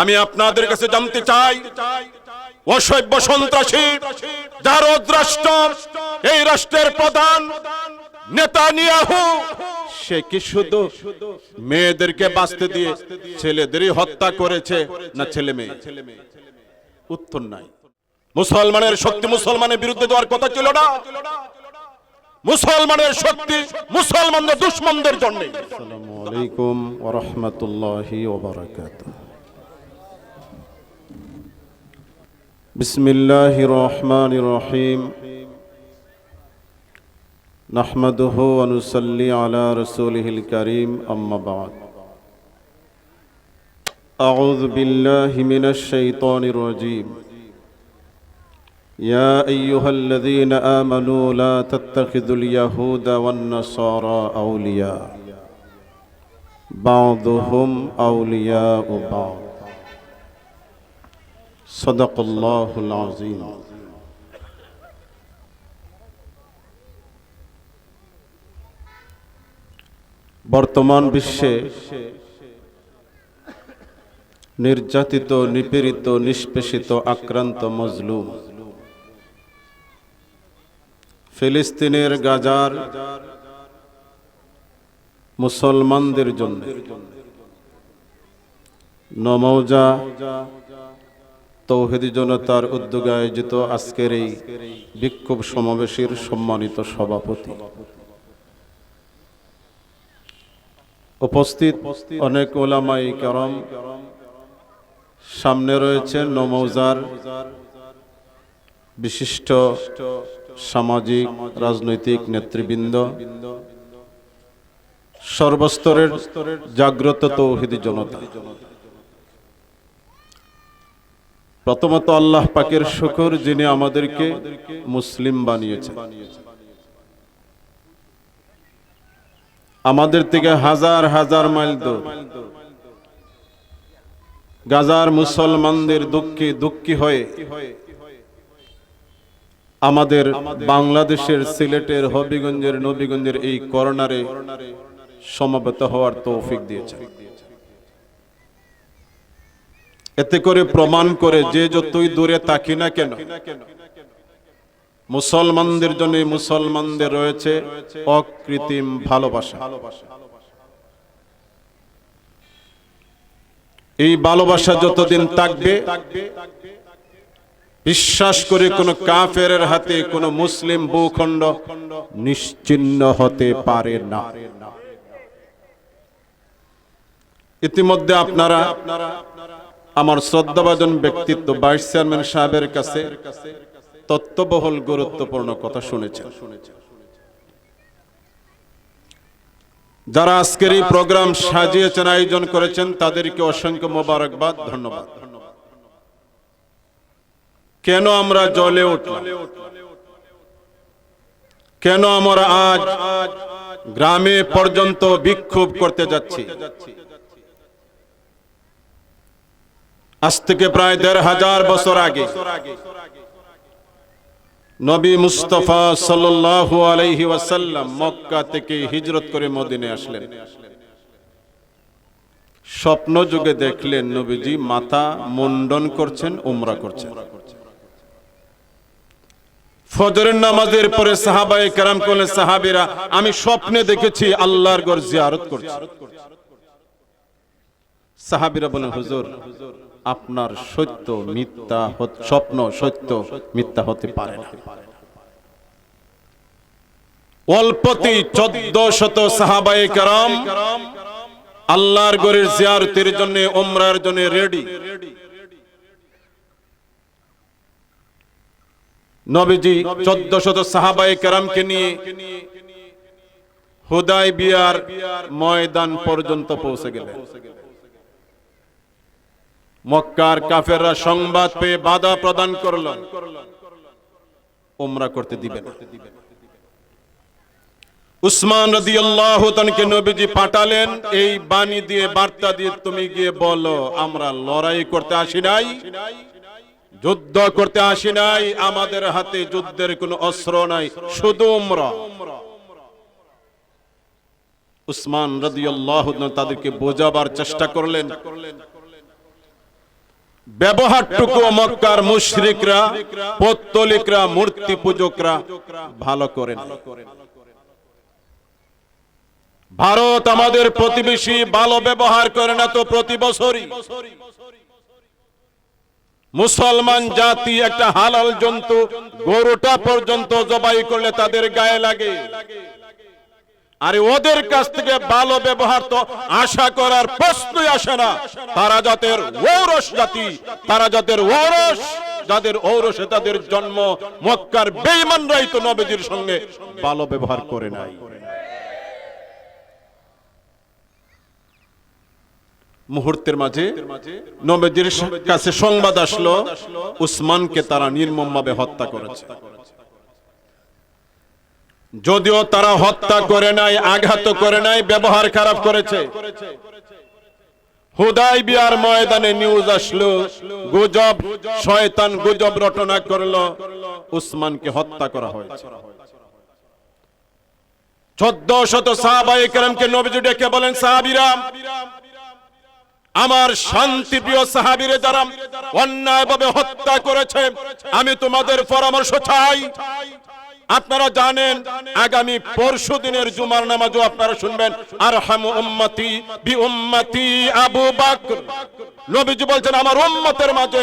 আমি আপনাদের কাছে জানতে চাই, অসভ্য সন্ত্রাসী যার রাষ্ট্র এই রাষ্ট্রের প্রধান নেতা নিয়াহু সে কি শুধু মেয়েদেরকে বাঁচতে দিয়ে ছেলেদেরই হত্যা করেছে না ছেলে মেয়ে? উত্তর নাই। মুসলমানের শক্তি মুসলমানের বিরুদ্ধে দেওয়ার কথা ছিল না। মুসলমানের শক্তি মুসলমানদের, দুশ্মনদের জন্য। আসসালামু আলাইকুম ওয়া রাহমাতুল্লাহি ওয়া বারাকাতুহু। بسم الله الرحمن الرحيم. نحمده ونصلي على رسوله الكريم أما بعد. أعوذ بالله من الشيطان الرجيم. يا أيها الذين آمنوا لا تتخذوا اليهود والنصارى أولياء. بعضهم أولياء بعض. صدق الله العظيم বর্তমান বিশ্বে নির্যাতিত নিপীড়িত নিষ্পেষিত আক্রান্ত মজলুম ফিলিস্তিনের গাজার মুসলমানদের জন্য নমৌজা তৌহিদি জনতার উদ্যোগে আয়োজিত আজকের এই বিক্ষোভ সমাবেশের সম্মানিত সভাপতি। উপস্থিত অনেক ওলামাই করম, সামনে রয়েছে নমৌজার বিশিষ্ট সামাজিক রাজনৈতিক নেতৃবৃন্দ। সর্বস্তরের জাগ্রত তৌহিদি জনতা। প্রথমত আল্লাহ পাকের শুকর যিনি আমাদেরকে মুসলিম বানিয়েছেন। আমাদের থেকে হাজার হাজার মাইল দূর। গাজার মুসলমানদের দুঃখে দুঃখী হয়ে আমাদের বাংলাদেশের সিলেটের হবিগঞ্জের নবীগঞ্জের এই করোনারে সমবেত হওয়ার তৌফিক দিয়েছে এতে করে প্রমাণ করে যে যতই দূরে থাকি না কেন, মুসলমানদের জন্য মুসলমানদের রয়েছে অকৃত্রিম ভালোবাসা। এই ভালোবাসা যতদিন থাকবে, বিশ্বাস করে কোন কাফের হাতে কোন মুসলিম ভূখণ্ড নিশ্চিন্ন হতে পারে না। ইতিমধ্যে আপনারা আপনারা আমার শ্রদ্ধাভাজন ব্যক্তিত্ব ভাইস চেয়ারম্যান সাহেবের কাছে তত্ত্ববহল গুরুত্বপূর্ণ কথা শুনেছেন। যারা আজকের এই প্রোগ্রাম সাজিয়েছেন, আয়োজন করেছেন, তাদেরকে অসংখ্য মোবারকবাদ, ধন্যবাদ। কেন আমরা জলে উঠলাম? কেন আমরা আজ গ্রামে পর্যন্ত বিক্ষোভ করতে যাচ্ছি? আজ থেকে প্রায় দেড় হাজার বছর আগে নবী মুস্তফা সাল্লাল্লাহু আলাইহি ওয়াসাল্লাম মক্কা থেকে হিজরত করে মদিনে আসলেন। স্বপ্ন যুগে দেখলেন নবীজি মাথা মুন্ডন করছেন, উমরা করছেন। ফজরের নামাজের পরে সাহাবায়ে কেরাম করলেন সাহাবীরা, আমি স্বপ্নে দেখেছি আল্লাহর ঘর জিয়ারত করছি। সাহাবীরা বলেন হুজুর আপনার সত্য মিথ্যা স্বপ্ন সত্য মিথ্যা হতে পারে না। অল্পতি চোদ্দ শত সাহাবায়ে কেরাম আল্লাহর ঘরের জিয়ারতের জন্য ওমরার জন্য রেডি নবীজি চোদ্দ শত সাহাবায়ে কেরামকে নিয়ে হুদাই বিয়ার ময়দান পর্যন্ত পৌঁছে গেলেন। মক্কার কাফেররা সংবাদ পেয়ে বাধা প্রদান করল। উমরা করতে দিবে না। উসমান রাদিয়াল্লাহু তাআলাকে নবীজি পাঠালেন, এই বাণী দিয়ে, বার্তা দিয়ে তুমি গিয়ে বলো, আমরা লড়াই করতে আসি নাই, যুদ্ধ করতে আসি নাই, আমাদের হাতে যুদ্ধের কোনো অস্ত্র নাই, শুধু উমরা। উসমান রাদিয়াল্লাহু তাআলা তাদেরকে বোঝাবার চেষ্টা করলেন। ব্যবহারটুকু মক্কার মুশরিকরা পত্তলিকরা মূর্তি পূজকরা ভালো করেন ভারত আমাদের প্রতিবেশী ভালো ব্যবহার করে না তো প্রতি বছরই। মুসলমান জাতি একটা হালাল জন্তু গরুটা পর্যন্ত জবাই করলে তাদের গায়ে লাগে। আরে ওদের কাছ থেকে ভালো ব্যবহার তো আশা করার প্রশ্নই আসে না। তারা যাদের ঔরস জাতি, তারা যাদের ঔরস, যাদের ঔরসে তাদের জন্ম মক্কার বেঈমানরাই তো নবীজির সঙ্গে ভালো ব্যবহার করে নাই। মুহূর্তের মাঝে নবীজির কাছে সংবাদ আসলো, উসমানকে তারা নির্মমভাবে হত্যা করেছে। যদিও তারা হত্যা করে নাই, আঘাত করে নাই, ব্যবহার খারাপ করেছে। হুদাই বিয়ার ময়দানে নিউজ আসলো, গুজব, শয়তান গুজব রটনা করল, উসমানকে হত্যা করা হয়েছে। চোদ্দ শত সাহাবাই কেরামকে নবীজি ডেকে বলেন, সাহাবিরা, আমার শান্তি প্রিয় সাহাবিরে যারা অন্যায়ভাবে হত্যা করেছে, আমি তোমাদের পরামর্শ চাই। আপনারা জানেন, আগামী পরশু দিনের জুমার নামাজও আপনারা শুনবেন আর হাম উম্মতি বি উম্মতি আবু বকর। নবীজি বলছেন, আমার উম্মতের মাঝে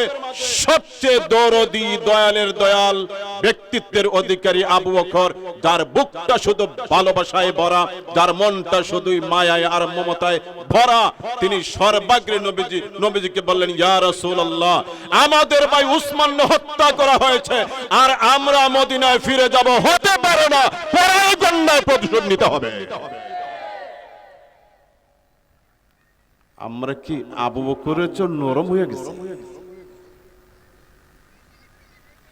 সবচেয়ে দরদি, দয়ালের দয়াল ব্যক্তিত্বের অধিকারী আবু বকর। যার বুকটা শুধু ভালোবাসায় ভরা, যার মনটা শুধুই মায়ায় আর মমতায় ভরা, তিনি সর্বাগ্রে নবীজি, নবীজিকে বললেন, ইয়া রাসূলুল্লাহ, আমাদের ভাই উসমান হত্যা করা হয়েছে, আর আমরা মদিনায় ফিরে যাব, হতে পারে না পরায় গন্ডায় প্রতিশোধ নিতে হবে। আমরা কি আবু বকরের জন্য নরম হয়ে গেছি?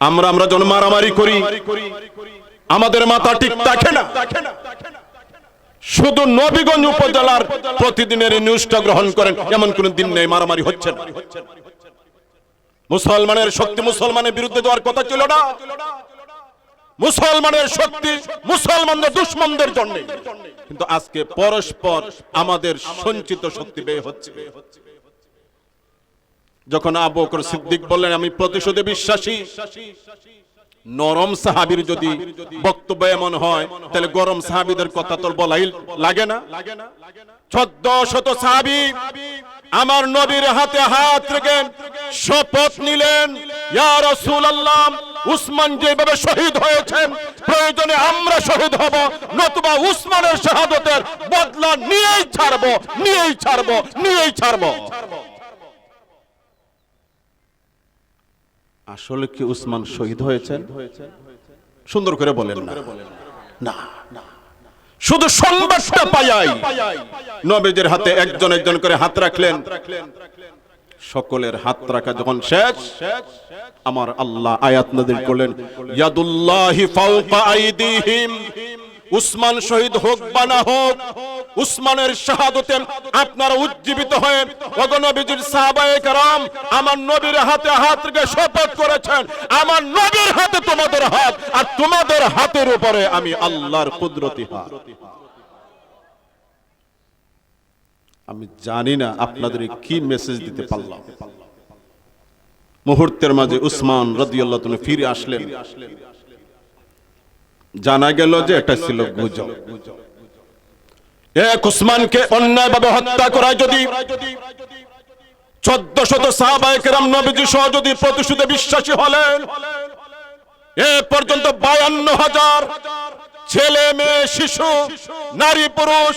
আমরা আমরা জন মারামারি করি। আমাদের মাথা ঠিক থাকে না। শুধু নবীগঞ্জ উপজেলার প্রতিদিনের নিউজটা গ্রহণ করেন, এমন কোন দিন নেই, মারামারি হচ্ছে না। মুসলমানের শক্তি মুসলমানের বিরুদ্ধে যাওয়ার কথা ছিল না? মুসলমানের শক্তি, মুসলমানদের দুশ্মনদের জন্য। কিন্তু আজকে পরস্পর আমাদের সঞ্চিত শক্তি ব্যয় হচ্ছে। যখন আবু সিদ্দিক বললেন, আমি প্রতিশোধে বিশ্বাসী। নরম সাহাবীর যদি বক্তব্য এমন হয়, তাহলে গরম সাহাবীদের কথা তোর বলাই লাগে না। চোদ্দ শত সাহাবী আমার নবীর হাতে হাত রেখে শপথ নিলেন, ইয়া রাসূলুল্লাহ উসমান যেভাবে শহীদ হয়েছেন প্রয়োজনে আমরা শহীদ হব নতুবা উসমানের শাহাদতের বদলা নিয়েই ছাড়বো নিয়েই ছাড়বো নিয়েই ছাড়বো। আসলে কি উসমান শহীদ হয়েছেন? সুন্দর করে বলেন না। না শুধু সংবাদটা পাইয়াই নবীজের হাতে একজন একজন করে হাত রাখলেন। সকলের হাত রাখা যখন শেষ, আমার আল্লাহ আয়াত নাযিল করলেন, ইয়াদুল্লাহি ফাওকা আইদিহিম, উসমান শহীদ হোক বা না হোক, উসমানের শাহাদতে আপনারা উজ্জীবিত হয়ে অগনবীজির সাহাবায়ে কারাম, আমার নবীর হাতে হাত রেখে শপথ করেছেন, আমার নবীর হাতে তোমাদের হাত, আর তোমাদের হাতের উপরে আমি আল্লাহর কুদরতি হাত। আমি জানি না আপনাদের কি মেসেজ দিতে পারলাম। মুহূর্তের মাঝে উসমান রাদিয়াল্লাহু ফিরে আসলেন। জানা গেল যে এটা ছিল গুজব। এক উসমানকে অন্যায়ভাবে হত্যা করা যদি চোদ্দ শত নবীজি সহ যদি প্রতিশোধে বিশ্বাসী হলেন, এ পর্যন্ত বায়ান্ন হাজার ছেলে, মেয়ে, শিশু, নারী, পুরুষ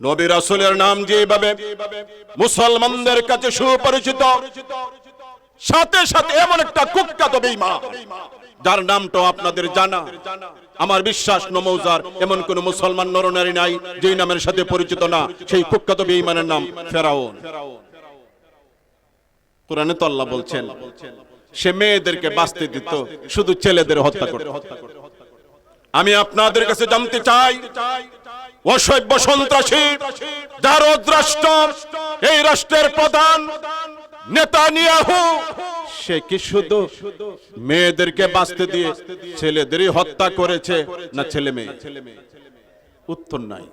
নবী রাসুলের নাম যেভাবে মুসলমানদের কাছে সুপরিচিত, সাথে সাথে এমন একটা কুখ্যাত বেঈমান, যার নামটাও আপনাদের জানা। আমার বিশ্বাস, নমৌজার, এমন কোন মুসলমান নরনারী নাই, যেই নামের সাথে পরিচিত না, সেই কুখ্যাত বেঈমানের নাম ফেরাউন। কোরআনে তো আল্লাহ বলছেন, সে মেয়েদেরকে বাঁচতে দিত, শুধু ছেলেদের হত্যা করত। আমি আপনাদের কাছে জানতে চাই অসভ্য সন্ত্রাসী দারদ রাষ্ট্র এই রাষ্ট্রের প্রধান নেতানিয়াহু। সে কি শুধু মেয়েদেরকে বাঁচতে দিয়ে ছেলেদেরই হত্যা করেছে না ছেলে মেয়ে উত্তর নাই।